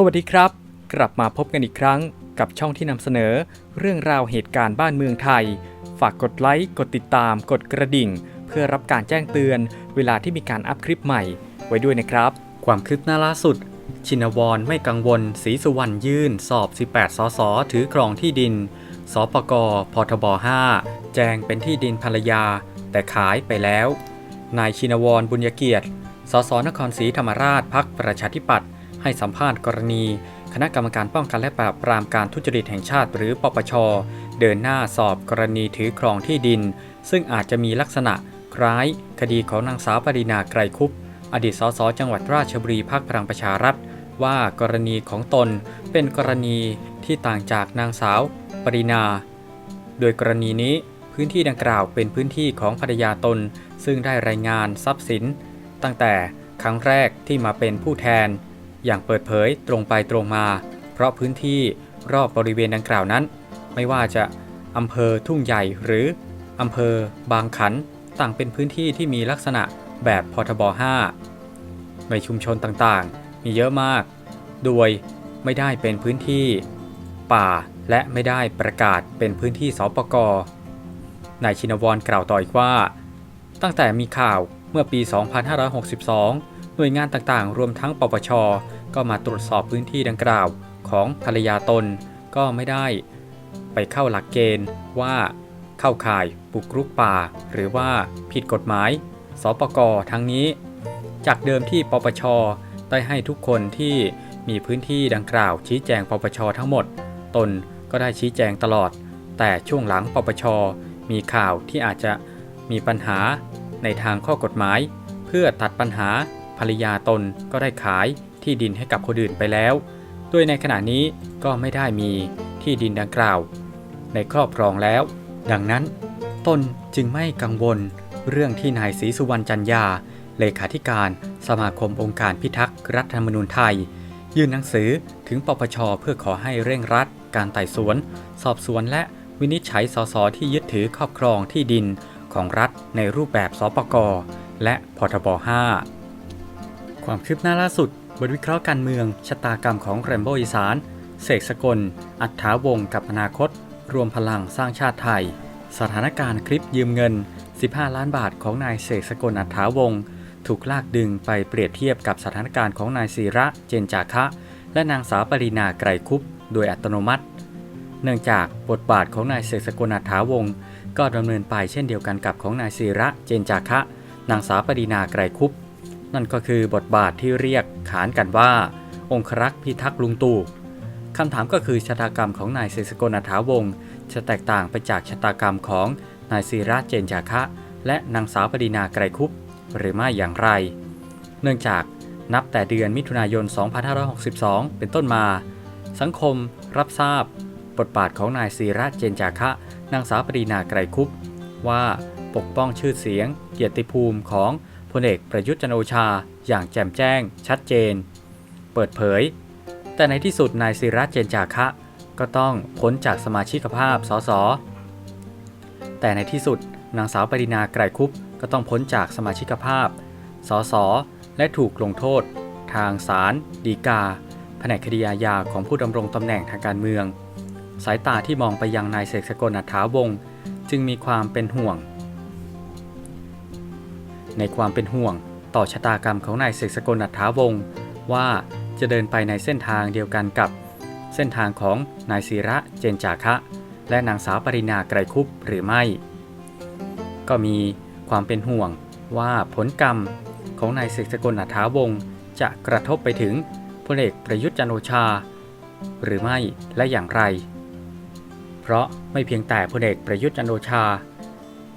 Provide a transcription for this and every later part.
สวัสดีครับ กลับมาพบกันอีกครั้งกับช่องที่นำเสนอ เรื่องราวเหตุการณ์บ้านเมืองไทย ฝากกดไลค์กดติดตาม กดกระดิ่ง เพื่อรับการแจ้งเตือน เวลาที่มีการอัพคลิปใหม่ ไว้ด้วยนะครับ ความคืบหน้าล่าสุด ชินวรไม่กังวลศรีสุวรรณยื่น สอบ 18 สสถือครองที่ดิน สปกพทบ 5 แจ้งเป็นที่ดินภรรยา แต่ขายไปแล้ว นายชินวรบุญยเกียรติ สสนครศรีธรรมราชพักประชาธิปัตย์ ให้สัมภาษณ์กรณี คณะกรรมการป้องกันและปราบปรามการทุจริตแห่งชาติหรือปปช เดินหน้าสอบกรณีถือครองที่ดิน ซึ่งอาจจะมีลักษณะคล้าย คดีของนางสาวปรินาไกรคุปอดีตสสจังหวัดราชบุรีพักพลังประชารัฐ ว่ากรณีของตนเป็นกรณีที่ต่างจากนางสาวปรินา โดยกรณีนี้พื้นที่ดังกล่าวเป็นพื้นที่ของภรรยาตน ซึ่งได้รายงานทรัพย์สิน ตั้งแต่ครั้งแรกที่มาเป็นผู้แทน อย่างเปิดเผยตรงไปตรงมา เพราะพื้นที่รอบบริเวณดังกล่าวนั้น ไม่ว่าจะอำเภอทุ่งใหญ่หรืออำเภอบางขันต่างเป็นพื้นที่ที่มีลักษณะแบบพทบ 5 ในชุมชนต่างๆ มีเยอะมาก โดยไม่ได้เป็นพื้นที่ ป่าและไม่ได้ประกาศเป็นพื้นที่สปกนายชินวรกล่าวต่ออีกว่า ตั้งแต่มีข่าวเมื่อปี 2562 หน่วยงานต่างๆ รวมทั้งปปช ก็มาตรวจสอบพื้นที่ดังกล่าวของภรรยาตนก็ไม่ได้ไปเข้าหลักเกณฑ์ว่าเข้าข่ายบุกรุกป่า หรือว่าผิดกฎหมาย สปกทั้งนี้ จากเดิมที่ปปช ได้ให้ทุกคนที่มีพื้นที่ดังกล่าว ชี้แจงปปชทั้งหมด ตนก็ได้ชี้แจงตลอด แต่ช่วงหลังปปช มีข่าวที่อาจจะมีปัญหาในทางข้อกฎหมาย เพื่อตัดปัญหาภรรยาตนก็ได้ขาย ที่ดินให้กับคนอื่นไปแล้ว โดยในขณะนี้ก็ไม่ได้มีที่ดินดังกล่าว ในครอบครองแล้ว ดังนั้น ตนจึงไม่กังวลเรื่องที่นายศรีสุวรรณจันยา เลขาธิการสมาคมองค์การพิทักษ์รัฐธรรมนูญไทย ยื่นหนังสือถึงปปชเพื่อขอให้เร่งรัด การไต่สวน สอบสวนและวินิจฉัยสสที่ยึดถือครอบครองที่ดินของรัฐในรูปแบบสปกและพทบ5ความคืบหน้าล่าสุด บทวิเคราะห์การเมือง ชะตากรรมของแรมโบอีสาน เสกสกล อัฏฐาวงกับอนาคต รวมพลังสร้างชาติไทย สถานการณ์คลิปยืมเงิน 15 ล้านบาทของนายเสกสกลอัฏฐาวงถูกลากดึงไปเปรียบเทียบกับสถานการณ์ของนายศิระ เจนจาคะ และนางสาวปรินาไกรคุป โดยอัตโนมัติ เนื่องจากบทบาทของนายเสกสกลอัฏฐาวงก็ดำเนินไปเช่นเดียวกันกับของนายศิระ เจนจาคะ นางสาวปรินาไกรคุป นั่นก็คือบทบาทที่เรียกขานกันว่า องครักษ์พิทักษ์ลุงตู่คำถามก็คือชะตากรรมของนายเศรษฐกลอัฐาวงศ์จะแตกต่างไปจากชะตากรรมของนายศิระเจนจาคะ และนางสาวปรินาไกรคุปหรือไม่อย่างไร เนื่องจากนับแต่เดือนมิถุนายน 2562 เป็นต้นมา สังคมรับทราบบทบาทของนายศิระเจนจาคะ นางสาวปรีนาไกรคุปว่าปกป้องชื่อเสียง เกียรติภูมิของ พลเอกประยุทธ์จันโอชา อย่างแจ่มแจ้ง ชัดเจน เปิดเผย แต่ในที่สุดนายศิระเจนจาคะ ก็ต้องพ้นจากสมาชิกภาพสสแต่ในที่สุดนางสาวปรินาไกรคุปก็ต้องพ้นจากสมาชิกภาพ สส และถูกลงโทษ ทางศาลฎีกา แผนกคดีอาญาของผู้ดำรงตำแหน่งทางการเมือง สายตาที่มองไปยังนายเสกสกลอัฐาวงศ์จึงมีความเป็นห่วง ในความเป็นห่วง ต่อชะตากรรมของนายเสกสกลอัฏฐาวงศ์ว่าจะเดินไปในเส้นทางเดียวกันกับ เส้นทางของนายศิระเจนจาคะ และนางสาวปรินาไกรคุปหรือไม่ ก็มีความเป็นห่วงว่าผลกรรมของนายเสกสกลอัฏฐาวงศ์จะกระทบไปถึงพลเอกประยุทธ์จันโอชา หรือไม่และอย่างไร เพราะไม่เพียงแต่พลเอกประยุทธ์จันโอชา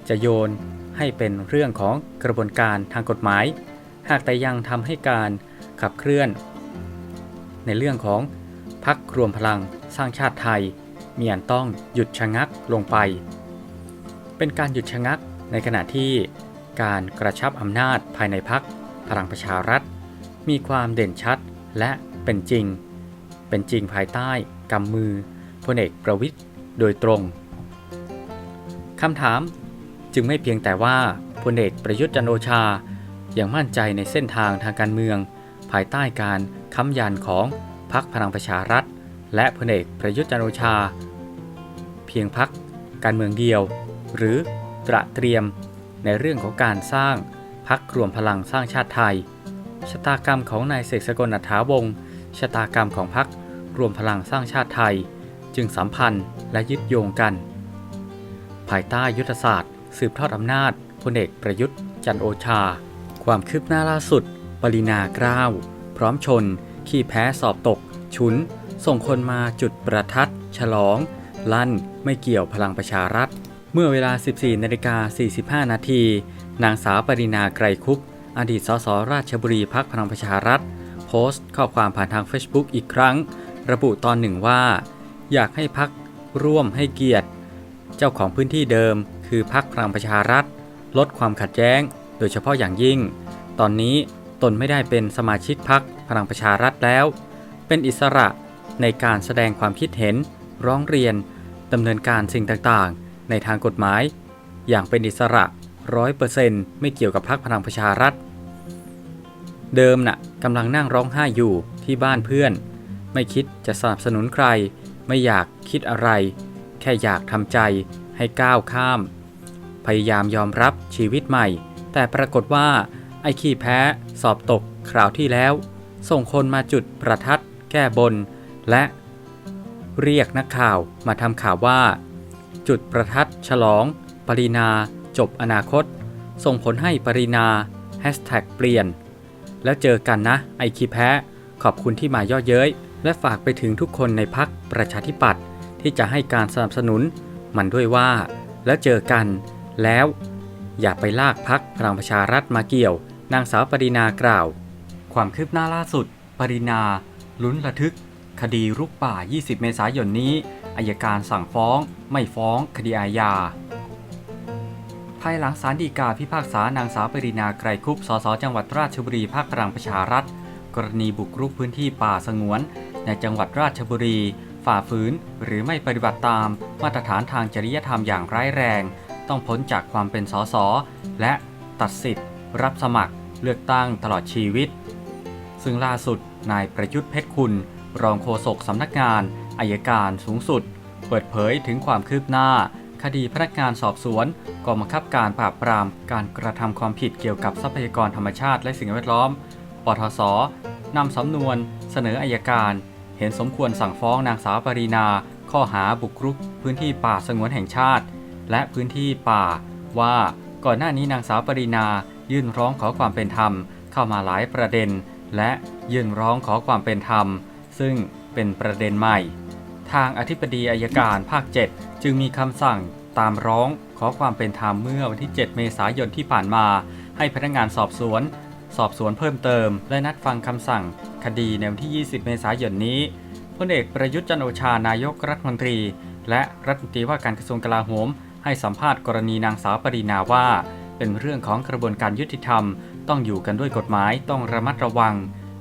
จะโยน ให้เป็นเรื่องของกระบวนการทางกฎหมาย หากแต่ยังทำให้การขับเคลื่อน ในเรื่องของพักรวมพลังสร้างชาติไทย มีอันต้องหยุดชะงักลงไป เป็นการหยุดชะงักในขณะที่การกระชับอำนาจภายในพักพลังประชารัฐ มีความเด่นชัดและเป็นจริง เป็นจริงภายใต้กำมือพลเอกประวิทย์โดยตรงคำถาม จึงไม่เพียงแต่ว่าพลเอกประยุทธ์จันโอชา อยังมั่นใจในเส้นทางทางการเมือง ภายใต้การค้ำยันของพักพลังประชารัฐ และพลเอกประยุทธ์จันโอชา เพียงพักการเมืองเดียว หรือตระเตรียมในเรื่องของการสร้างพักรวมพลังสร้างชาติไทย ชะตากรรมของนายเสกสกลอัฐาวงศ์ชะตากรรมของพักรวมพลังสร้างชาติไทย จึงสัมพันธ์และยึดโยงกัน ภายใต้ยุทธศาสตร์ สืบทอดอำนาจพลเอกประยุทธ์ จันโอชา ความคืบหน้าล่าสุด ปรินากล้าว พร้อมชน ขี้แพ้สอบตกฉุน ส่งคนมาจุดประทัด ฉลอง ลั่น ไม่เกี่ยวพลังประชารัฐ เมื่อเวลา 14นาฬิกา45 นาที นางสาวปรินาไกรคุปอดีตสสราชบุรีพักพลังประชารัฐ โพสต์ข้อความผ่านทาง Facebook อีกครั้ง ระบุตอนหนึ่งว่า อยากให้พักร่วมให้เกียรติ เจ้าของพื้นที่เดิม คือพักพลังประชารัฐ ลดความขัดแย้ง โดยเฉพาะอย่างยิ่ง ตอนนี้ตนไม่ได้เป็นสมาชิกพักพลังประชารัฐแล้ว เป็นอิสระในการแสดงความคิดเห็น ร้องเรียนดำเนินการสิ่งต่างๆ ในทางกฎหมาย อย่างเป็นอิสระร้อยเปอร์เซนต์ไม่เกี่ยวกับพักพลังประชารัฐ เดิมน่ะกำลังนั่งร้องไห้อยู่ที่บ้านเพื่อน ไม่คิดจะสนับสนุนใคร ไม่อยากคิดอะไร แค่อยากทำใจให้ก้าวข้าม พยายามยอมรับชีวิตใหม่ แต่ปรากฏว่าไอ้ขี้แพ้ สอบตกคราวที่แล้ว ส่งคนมาจุดประทัด แก้บน และ เรียกนักข่าวมาทำข่าวว่า จุดประทัดฉลอง ปรินา จบอนาคต ส่งผลให้ปรินาแฮชแท็กเปลี่ยน แล้วเจอกันนะ ไอ้ขี้แพ้ ขอบคุณที่มาย่อเย้ย และฝากไปถึงทุกคนในพักประชาธิปัตย์ที่จะให้การสนับสนุน มันด้วยว่า แล้วเจอกัน แล้วอย่าไปลากพักพลังประชารัฐมาเกี่ยว นางสาวปรินากล่าว ความคืบหน้าล่าสุด ปรินาลุ้นระทึก คดีรุกป่า 20 เมษายนนี้อายการสั่งฟ้อง ไม่ฟ้อง คดีอาญา ภายหลังศาลฎีกาพิพากษานางสาวปรินาไกรคุปสสจังหวัดราชบุรีภาคพลังประชารัฐ กรณีบุกรุกพื้นที่ป่าสงวน ในจังหวัดราชบุรี ฝ่าฝืน หรือไม่ปฏิบัติตาม มาตรฐานทางจริยธรรมอย่างร้ายแรง ต้องพ้นจากความเป็นสสและตัดสิทธิ์ รับสมัครเลือกตั้งตลอดชีวิต ซึ่งล่าสุดนายประยุทธ์เพชรคุณ รองโฆษกสำนักงานอายการสูงสุด เปิดเผยถึงความคืบหน้า คดีพนักงานสอบสวนกองบังคับการปราบปราม การกระทำความผิดเกี่ยวกับทรัพยากรธรรมชาติและสิ่งแวดล้อม ปทศนำสำนวนเสนออายการ เห็นสมควรสั่งฟ้องนางสาวปรีนา ข้อหาบุกรุกพื้นที่ป่าสงวนแห่งชาติ และพื้นที่ป่า ว่าก่อนหน้านี้นางสาวปรีนายื่นร้องขอความเป็นธรรมเข้ามาหลายประเด็น และยื่นร้องขอความเป็นธรรม ซึ่งเป็นประเด็นใหม่ ทางอธิบดีอายการภาค 7 จึงมีคำสั่งตามร้องขอความเป็นธรรมเมื่อวันที่ 7 เมษายนที่ผ่านมา ให้พนักงานสอบสวน สอบสวนเพิ่มเติม และนัดฟังคำสั่ง คดีในวันที่ 20 เมษายนนี้พลเอกประยุทธ์จันโอชานายกรัฐมนตรี และรัฐมนตรีว่าการกระทรวงกลาโหม ให้สัมภาษณ์กรณีนางสาวปรีนาว่า เป็นเรื่องของกระบวนการยุติธรรม ต้องอยู่กันด้วยกฎหมายต้องระมัดระวัง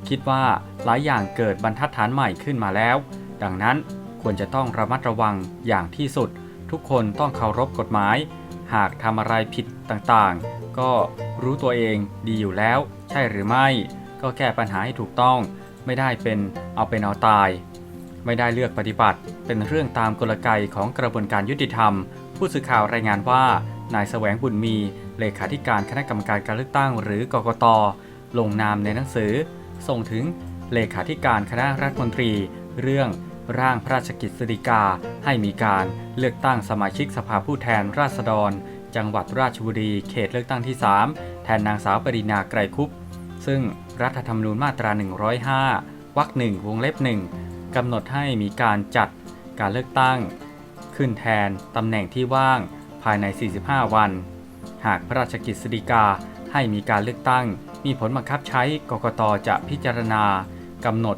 คิดว่าหลายอย่างเกิดบรรทัดฐานใหม่ขึ้นมาแล้ว ดังนั้นควรจะต้องระมัดระวังอย่างที่สุด ทุกคนต้องเคารพกฎหมาย หากทำอะไรผิดต่างๆ ก็รู้ตัวเองดีอยู่แล้ว ใช่หรือไม่ ก็แก้ปัญหาให้ถูกต้อง ไม่ได้เป็นเอาเป็นเอาตาย ไม่ได้เลือกปฏิบัติ เป็นเรื่องตามกลไกของกระบวนการยุติธรรม ผู้สื่อข่าวรายงานว่านายแสวงบุญมี เลขาธิการคณะกรรมการการเลือกตั้งหรือกกต ลงนามในหนังสือ ส่งถึงเลขาธิการคณะรัฐมนตรี เรื่องร่างพระราชกิจสิกา ให้มีการเลือกตั้งสมาชิกสภาผู้แทนราษฎร จังหวัดราชบุรีเขตเลือกตั้งที่ 3 แทนนางสาวปรินาไกรคุปซึ่งรัฐธรรมนูญมาตรา 105วรรคหนึ่งวงเล็บหนึ่ง กำหนดให้มีการจัดการเลือกตั้ง ขึ้นแทนตำแหน่งที่ว่างภายใน 45 วัน หากพระราชกิจสิกาให้มีการเลือกตั้ง มีผลบังคับใช้กกตจะพิจารณากำหนด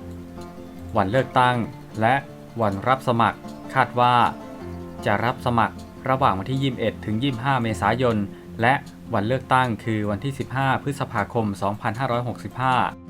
วันเลือกตั้ง และวันรับสมัครคาดว่า จะรับสมัครระหว่างวันที่ 21 ถึง 25 เมษายน และวันเลือกตั้งคือวันที่ 15 พฤษภาคม 2565